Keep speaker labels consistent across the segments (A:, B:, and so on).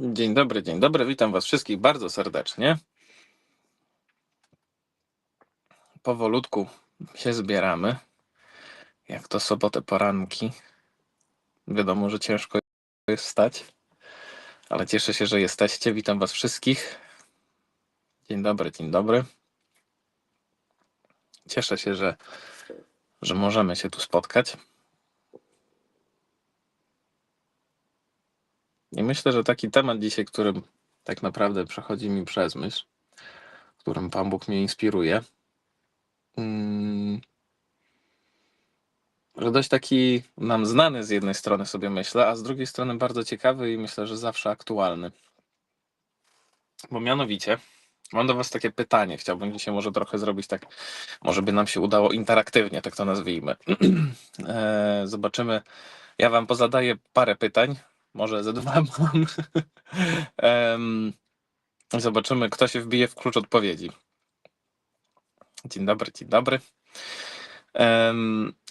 A: Dzień dobry, dzień dobry. Witam Was wszystkich bardzo serdecznie. Powolutku się zbieramy. Jak to sobotę poranki. Wiadomo, że ciężko jest wstać, ale cieszę się, że jesteście. Witam Was wszystkich. Dzień dobry, dzień dobry. Cieszę się, że, że możemy się tu spotkać. Myślę, że taki temat dzisiaj, którym tak naprawdę przechodzi mi przez myśl, którym Pan Bóg mnie inspiruje, mm, że dość taki nam znany z jednej strony sobie myślę, a z drugiej strony bardzo ciekawy i myślę, że zawsze aktualny. Bo mianowicie mam do Was takie pytanie. Chciałbym dzisiaj może trochę zrobić tak, może by nam się udało interaktywnie, tak to nazwijmy. E, Zobaczymy. Ja Wam pozadaję parę pytań, może ze dwa mam. Zobaczymy, kto się wbije w klucz odpowiedzi. Dzień dobry, dzień dobry.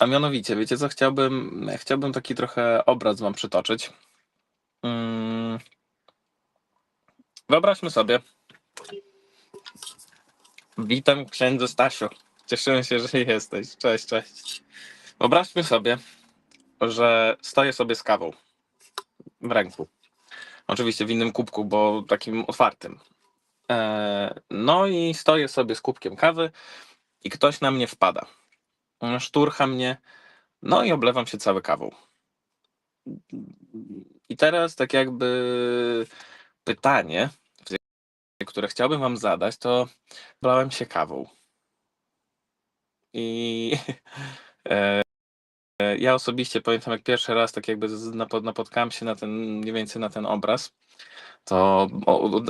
A: A mianowicie, wiecie co, chciałbym, chciałbym taki trochę obraz wam przytoczyć. Mm. Wyobraźmy sobie. Witam księdzu Stasiu. Cieszymy się, że jesteś. Cześć, cześć. Wyobraźmy sobie, że stoję sobie z kawą w ręku. Oczywiście w innym kubku, bo takim otwartym. E, No i stoję sobie z kubkiem kawy i ktoś na mnie wpada. Szturcha mnie, no i oblewam się cały kawą. I teraz tak jakby pytanie, które chciałbym wam zadać, to oblałem się kawą. I e, ja osobiście pamiętam, jak pierwszy raz tak jakby napotkałem się na ten, mniej więcej na ten obraz, to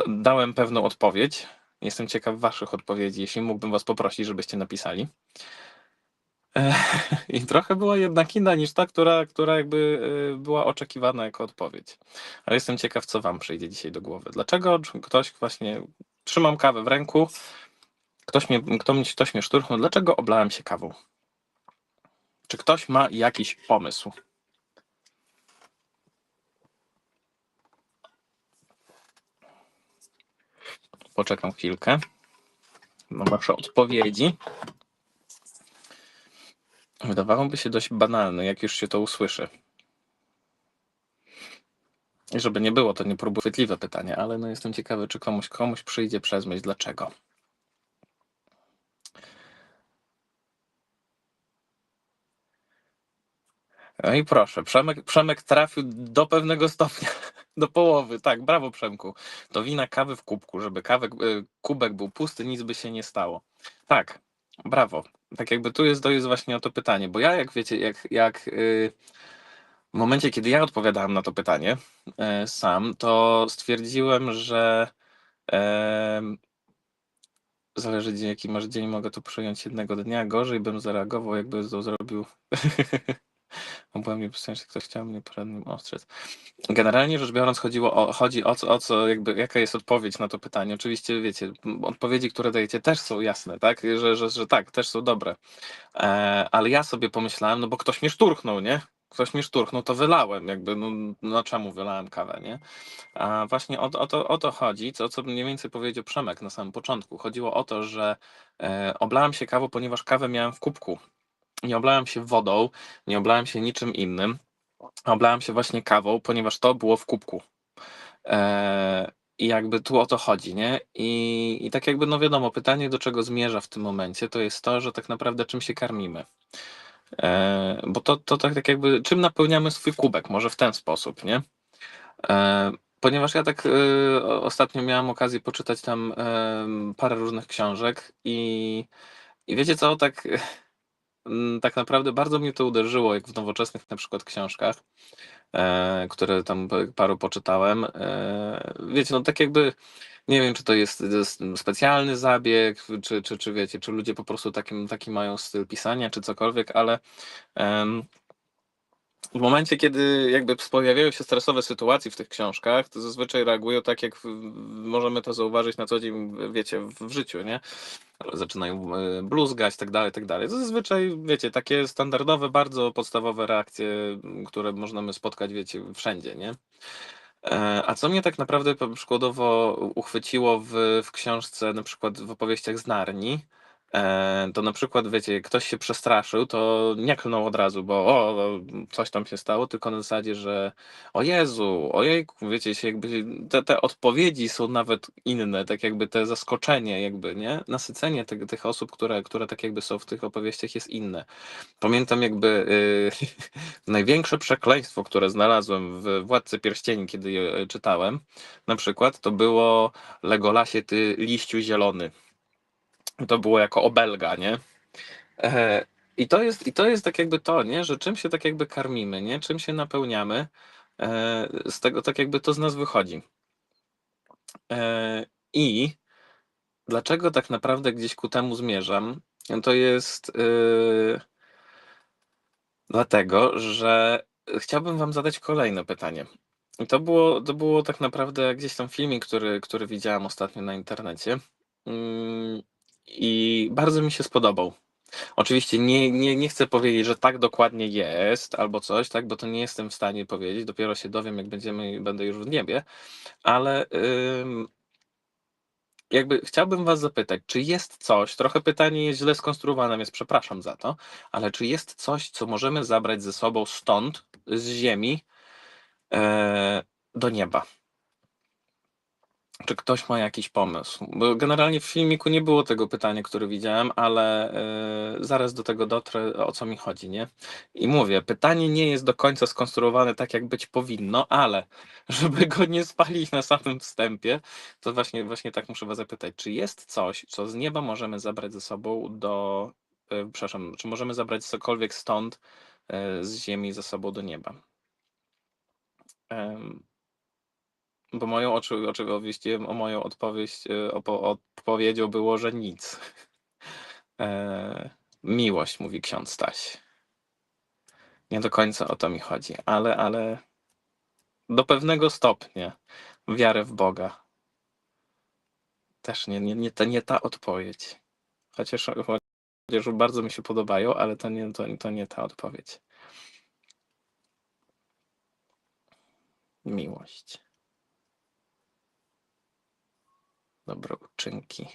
A: dałem pewną odpowiedź. Jestem ciekaw waszych odpowiedzi, jeśli mógłbym was poprosić, żebyście napisali. E, I trochę była jednak inna niż ta, która, która jakby e, była oczekiwana jako odpowiedź. Ale jestem ciekaw, co wam przyjdzie dzisiaj do głowy. Dlaczego ktoś właśnie, trzymam kawę w ręku, ktoś mnie, kto mnie, ktoś mnie szturchnął, dlaczego oblałem się kawą? Czy ktoś ma jakiś pomysł? Poczekam chwilkę na wasze odpowiedzi. Wydawałoby się dość banalne, jak już się to usłyszy. I żeby nie było, to nie próbuję chwytliwe pytanie, ale no jestem ciekawy, czy komuś, komuś przyjdzie przez myśl, dlaczego. No i proszę, Przemek, Przemek trafił do pewnego stopnia, do połowy. Tak, brawo Przemku. To wina kawy w kubku, żeby kawek, y, kubek był pusty, nic by się nie stało. Tak, brawo. Tak jakby tu jest, to jest właśnie o to pytanie, bo ja jak wiecie, jak, jak y, w momencie, kiedy ja odpowiadałem na to pytanie y, sam, to stwierdziłem, że zależy jaki masz dzień, mogę to przyjąć jednego dnia. Gorzej bym zareagował, jakby to zrobił Byłem nie w sensie, ktoś chciał mnie poradnym ostrzec. Generalnie rzecz biorąc, chodziło o, chodzi o o co, jakby, jaka jest odpowiedź na to pytanie. Oczywiście, wiecie, odpowiedzi, które dajecie, też są jasne, tak? Że, że, że tak, też są dobre. E, ale ja sobie pomyślałem, no bo ktoś mnie szturchnął, nie? Ktoś mnie szturchnął, to wylałem, jakby, no, no czemu wylałem kawę, nie? A właśnie o, o, to, o to chodzi, co, co mniej więcej powiedział Przemek na samym początku. Chodziło o to, że e, oblałem się kawą, ponieważ kawę miałem w kubku. Nie oblałem się wodą, nie oblałem się niczym innym. Oblałem się właśnie kawą, ponieważ to było w kubku. Eee, I jakby tu o to chodzi, nie? I, I tak jakby, no wiadomo, pytanie, do czego zmierza w tym momencie, to jest to, że tak naprawdę czym się karmimy. Eee, bo to, to tak, tak jakby, czym napełniamy swój kubek, może w ten sposób, nie? Eee, ponieważ ja tak e, ostatnio miałem okazję poczytać tam parę różnych książek i, i wiecie co, tak tak naprawdę bardzo mnie to uderzyło, jak w nowoczesnych na przykład książkach, e, które tam paru poczytałem. E, wiecie, no tak jakby nie wiem, czy to jest, jest specjalny zabieg, czy, czy, czy wiecie, czy ludzie po prostu takim, taki mają styl pisania, czy cokolwiek, ale em, w momencie, kiedy jakby pojawiają się stresowe sytuacje w tych książkach, to zazwyczaj reagują tak, jak możemy to zauważyć na co dzień, wiecie, w, życiu, nie? Zaczynają e, bluzgać, tak dalej, tak dalej. To zazwyczaj, wiecie, takie standardowe, bardzo podstawowe reakcje, które możemy spotkać, wiecie, wszędzie, nie? E, a co mnie tak naprawdę przykładowo uchwyciło w w książce, na przykład w opowieściach z Narni, to na przykład, wiecie, ktoś się przestraszył, to nie klnął od razu, bo o, coś tam się stało, tylko na zasadzie, że o Jezu, ojejku, wiecie, się jakby te te odpowiedzi są nawet inne, tak jakby te zaskoczenie jakby, nie? Nasycenie tych tych osób, które które tak jakby są w tych opowieściach jest inne. Pamiętam jakby, y, największe przekleństwo, które znalazłem w Władcy Pierścieni, kiedy je czytałem, na przykład, to było Legolasie, ty liściu zielony. To było jako obelga, nie? E, i to jest i to jest tak jakby to, nie, że czym się tak jakby karmimy, nie, czym się napełniamy, e, z tego tak jakby to z nas wychodzi. E, I dlaczego tak naprawdę gdzieś ku temu zmierzam, to jest, y dlatego, że chciałbym wam zadać kolejne pytanie. I to było to było tak naprawdę gdzieś tam filmik, który który widziałem ostatnio na internecie, mm, i bardzo mi się spodobał. Oczywiście nie nie nie chcę powiedzieć, że tak dokładnie jest albo coś, tak, bo to nie jestem w stanie powiedzieć, dopiero się dowiem, jak będziemy będę już w niebie, ale, ym jakby chciałbym was zapytać, czy jest coś trochę pytanie jest źle skonstruowane, więc przepraszam za to, ale czy jest coś, co możemy zabrać ze sobą stąd, z ziemi, e, do nieba? Czy ktoś ma jakiś pomysł? Bo generalnie w filmiku nie było tego pytania, które widziałem, ale, yy, zaraz do tego dotrę, o co mi chodzi, nie? I mówię, pytanie nie jest do końca skonstruowane tak, jak być powinno, ale żeby go nie spalić na samym wstępie, to właśnie właśnie tak muszę was zapytać, czy jest coś, co z nieba możemy zabrać ze sobą do yy, przepraszam, czy możemy zabrać cokolwiek stąd, yy, z ziemi ze sobą do nieba? Ym bo moją oczy oczywiście o moją odpowiedź, e, opo odpowiedzią było, że nic. E, miłość, mówi ksiądz Staś. Nie do końca o to mi chodzi, ale ale do pewnego stopnia wiarę w Boga. Też nie nie nie ta nie ta odpowiedź. Chociaż chociaż bardzo mi się podobają, ale to nie to to nie ta odpowiedź. Miłość. Dobrouczynki.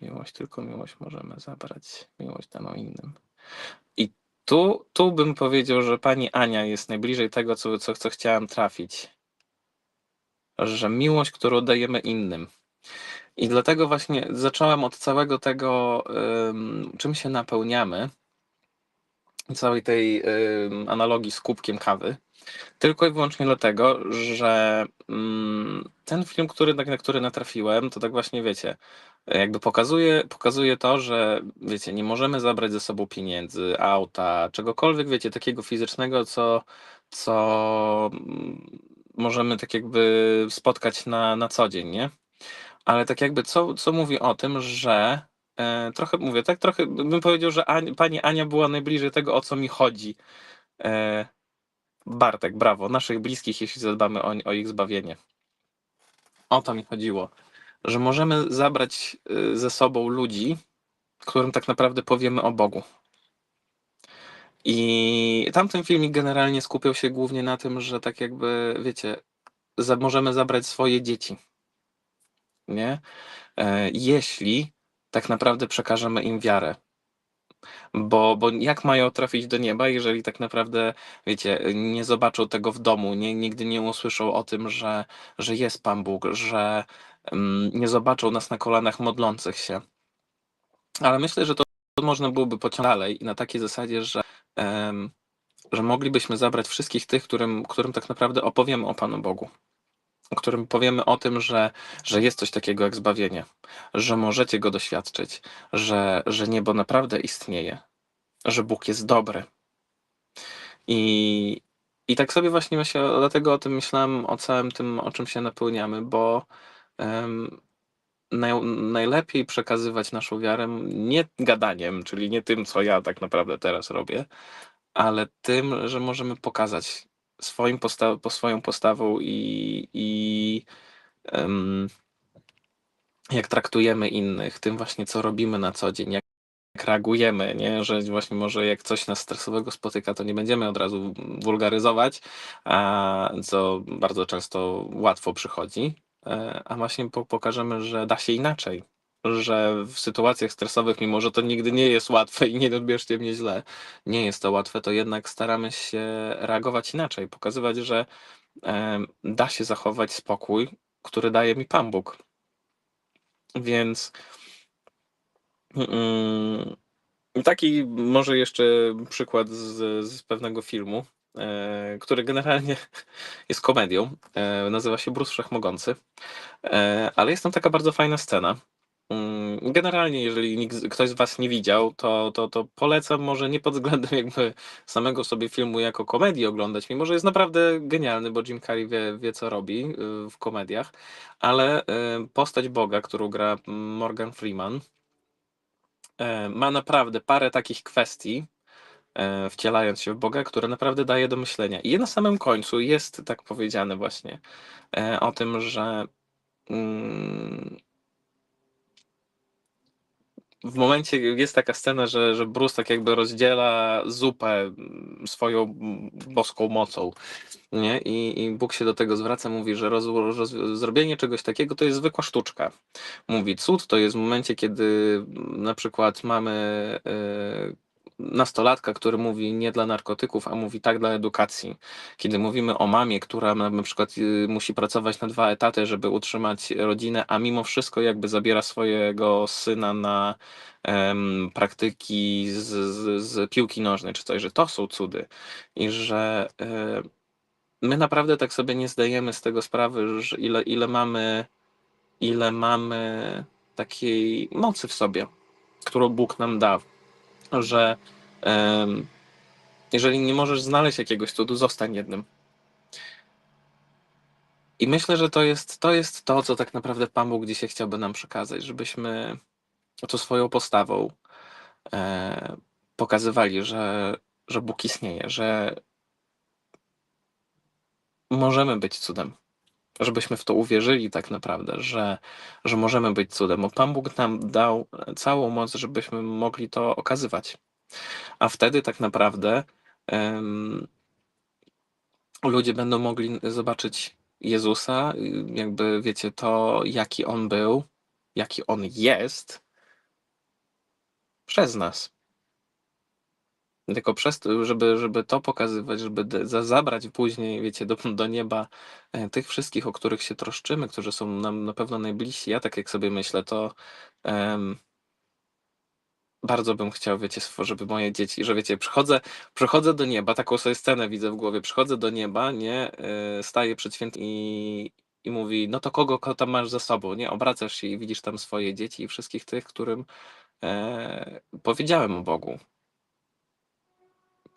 A: Miłość, tylko miłość możemy zabrać, miłość daną innym. I tu tu bym powiedział, że pani Ania jest najbliżej tego, co co co chciałem trafić. Że miłość, którą dajemy innym. I dlatego właśnie zacząłem od całego tego, ym, czym się napełniamy całej tej, analogii z kubkiem kawy, tylko i wyłącznie dlatego, że, mm, ten film, który na który natrafiłem, to tak właśnie wiecie, jakby pokazuje pokazuje to, że wiecie, nie możemy zabrać ze sobą pieniędzy, auta, czegokolwiek, wiecie, takiego fizycznego, co co, mm, możemy tak jakby spotkać na na co dzień, nie? Ale tak jakby co co mówi o tym, że trochę mówię, tak trochę bym powiedział, że Ani pani Ania była najbliżej tego, o co mi chodzi. E, Bartek, brawo, naszych bliskich, jeśli zadbamy o o ich zbawienie. O to mi chodziło, że możemy zabrać, y, ze sobą ludzi, którym tak naprawdę powiemy o Bogu. I tamten filmik generalnie skupiał się głównie na tym, że tak jakby, wiecie, za możemy zabrać swoje dzieci. Nie? E, jeśli tak naprawdę przekażemy im wiarę. Bo bo jak mają trafić do nieba, jeżeli tak naprawdę, wiecie, nie zobaczą tego w domu, nie nigdy nie usłyszą o tym, że że jest Pan Bóg, że, mm, nie zobaczą nas na kolanach modlących się. Ale myślę, że to można byłoby pociągnąć dalej i na takiej zasadzie, że, że moglibyśmy zabrać wszystkich tych, którym którym tak naprawdę opowiemy o Panu Bogu którym powiemy o tym, że, że jest coś takiego jak zbawienie, że możecie go doświadczyć, że, że niebo naprawdę istnieje, że Bóg jest dobry. I, i tak sobie właśnie, właśnie dlatego o tym myślałem, o całym tym, o czym się napełniamy, bo um, naj, najlepiej przekazywać naszą wiarę nie gadaniem, czyli nie tym, co ja tak naprawdę teraz robię, ale tym, że możemy pokazać swoim posta po swoją postawą i, i um, jak traktujemy innych, tym właśnie, co robimy na co dzień, jak, reagujemy, nie? że właśnie może jak coś nas stresowego spotyka, to nie będziemy od razu wulgaryzować, a co bardzo często łatwo przychodzi, e, a właśnie po, pokażemy, że da się inaczej, że w sytuacjach stresowych, mimo że to nigdy nie jest łatwe i nie odbierzcie mnie źle, nie jest to łatwe, to jednak staramy się reagować inaczej, pokazywać, że da się zachować spokój, który daje mi Pan Bóg. Więc Mm, taki może jeszcze przykład z, z pewnego filmu, e, który generalnie jest komedią. E, nazywa się Bruce Wszechmogący. E, ale jest tam taka bardzo fajna scena. Mm, Generalnie, jeżeli ktoś z Was nie widział, to, to, to polecam może nie pod względem jakby samego sobie filmu jako komedii oglądać, mimo że jest naprawdę genialny, bo Jim Carrey wie, wie co robi y, w komediach, ale y, postać Boga, którą gra Morgan Freeman, e, ma naprawdę parę takich kwestii, wcielając się w Boga, które naprawdę daje do myślenia. I na samym końcu jest tak powiedziane właśnie o tym, że mm, w momencie jest taka scena, że, że Bruce tak jakby rozdziela zupę mm, swoją mm, boską mocą. Nie? I, I Bóg się do tego zwraca, mówi, że roz, roz, zrobienie czegoś takiego to jest zwykła sztuczka. Mówi, cud to jest w momencie, kiedy mm, na przykład mamy e, nastolatka, który mówi nie dla narkotyków, a mówi tak dla edukacji. Kiedy mówimy o mamie, która na przykład y, musi pracować na dwa etaty, żeby utrzymać rodzinę, a mimo wszystko jakby zabiera swojego syna na praktyki z, z, z piłki nożnej czy coś, że to są cudy i że e, my naprawdę tak sobie nie zdajemy z tego sprawy, że ile, ile mamy ile mamy takiej mocy w sobie, którą Bóg nam dał że em, jeżeli nie możesz znaleźć jakiegoś cudu, zostań jednym. I myślę, że to jest, to jest to, co tak naprawdę Pan Bóg dzisiaj chciałby nam przekazać, żebyśmy to swoją postawą e, pokazywali, że, że Bóg istnieje, że możemy być cudem. Żebyśmy w to uwierzyli tak naprawdę, że, że możemy być cudem, bo Pan Bóg nam dał całą moc, żebyśmy mogli to okazywać. A wtedy tak naprawdę em, ludzie będą mogli zobaczyć Jezusa, jakby wiecie, to jaki On był, jaki On jest przez nas. Tylko przez to, żeby, żeby to pokazywać, żeby zabrać później, wiecie, do, do nieba e, tych wszystkich, o których się troszczymy, którzy są nam na pewno najbliżsi. Ja tak jak sobie myślę, to em, bardzo bym chciał, wiecie, żeby moje dzieci, że wiecie, przychodzę, przychodzę do nieba, taką sobie scenę widzę w głowie, przychodzę do nieba, nie, e, staję przed świętym i, i mówi, no to kogo ko- tam masz za sobą, nie, obracasz się i widzisz tam swoje dzieci i wszystkich tych, którym e, powiedziałem o Bogu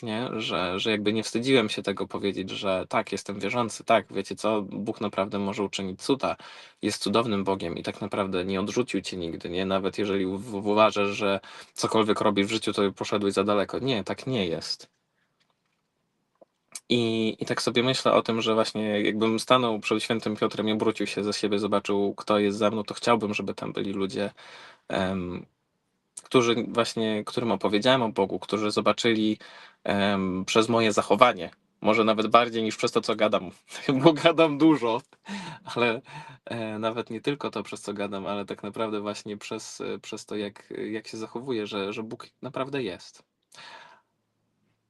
A: nie? Że, że jakby nie wstydziłem się tego powiedzieć, że tak, jestem wierzący, tak, wiecie co, Bóg naprawdę może uczynić cuda, jest cudownym Bogiem i tak naprawdę nie odrzucił cię nigdy, nie? Nawet jeżeli uważasz, że cokolwiek robisz w życiu, to poszedłeś za daleko. Nie, tak nie jest. I, I tak sobie myślę o tym, że właśnie jakbym stanął przed świętym Piotrem i obrócił się ze siebie, zobaczył, kto jest za mną, to chciałbym, żeby tam byli ludzie, em, którzy właśnie, którym opowiedziałem o Bogu, którzy zobaczyli em, przez moje zachowanie, może nawet bardziej niż przez to, co gadam, bo gadam dużo, ale e, nawet nie tylko to, przez co gadam, ale tak naprawdę właśnie przez, e, przez to, jak, jak się zachowuję, że, że Bóg naprawdę jest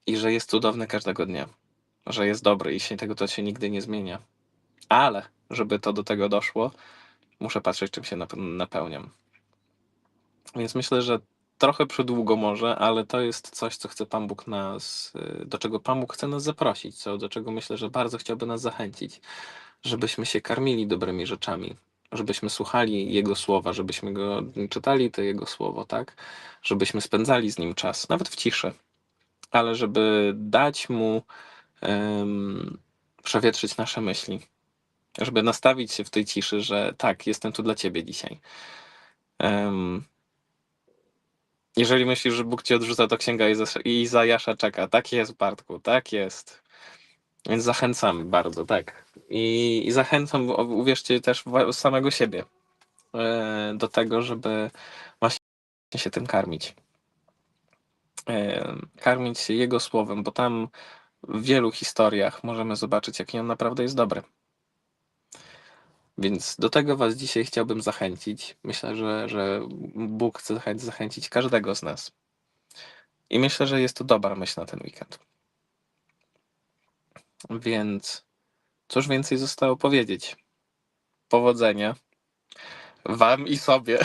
A: i że jest cudowny każdego dnia, że jest dobry i się tego to się nigdy nie zmienia. Ale żeby to do tego doszło, muszę patrzeć, czym się nap- napełniam. Więc myślę, że trochę przydługo może, ale to jest coś, co chce Pan Bóg nas, y, do czego Pan Bóg chce nas zaprosić, co, do czego myślę, że bardzo chciałby nas zachęcić, żebyśmy się karmili dobrymi rzeczami, żebyśmy słuchali Jego słowa, żebyśmy go czytali to Jego słowo, tak? Żebyśmy spędzali z Nim czas, nawet w ciszy, ale żeby dać Mu em, przewietrzyć nasze myśli, żeby nastawić się w tej ciszy, że tak, jestem tu dla Ciebie dzisiaj. Em, jeżeli myślisz, że Bóg cię odrzuca, to księga Izajasza czeka. Tak jest, Bartku, tak jest. Więc zachęcam bardzo, tak. I, i zachęcam, uwierzcie, też samego siebie e, do tego, żeby właśnie się tym karmić. e, karmić się Jego słowem, bo tam w wielu historiach możemy zobaczyć, jaki On naprawdę jest dobry. Więc do tego Was dzisiaj chciałbym zachęcić. Myślę, że, że Bóg chce zachę- zachęcić każdego z nas. I myślę, że jest to dobra myśl na ten weekend. Więc cóż więcej zostało powiedzieć? Powodzenia Wam i sobie,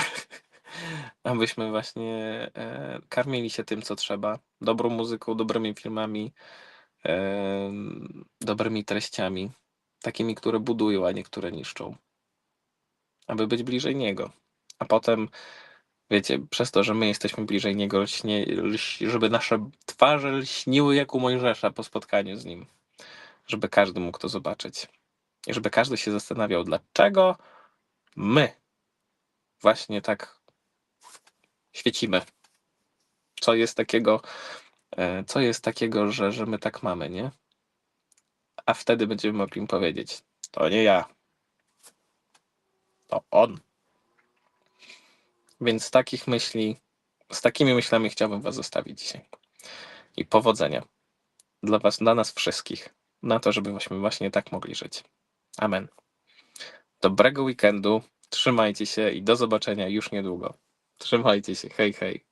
A: abyśmy właśnie e, karmili się tym, co trzeba. Dobrą muzyką, dobrymi filmami, e, dobrymi treściami, takimi, które budują, a nie które niszczą. Aby być bliżej Niego. A potem, wiecie, przez to, że my jesteśmy bliżej Niego, lśnie, lś, żeby nasze twarze lśniły jak u Mojżesza po spotkaniu z Nim. Żeby każdy mógł to zobaczyć. I żeby każdy się zastanawiał, dlaczego my właśnie tak świecimy. Co jest takiego, e, co jest takiego, że, że my tak mamy, nie? A wtedy będziemy mogli im powiedzieć, to nie ja, to on. Więc z takich myśli, z takimi myślami chciałbym was zostawić dzisiaj. I powodzenia dla was, dla nas wszystkich, na to, żebyśmy właśnie tak mogli żyć. Amen. Dobrego weekendu, trzymajcie się i do zobaczenia już niedługo. Trzymajcie się, hej, hej.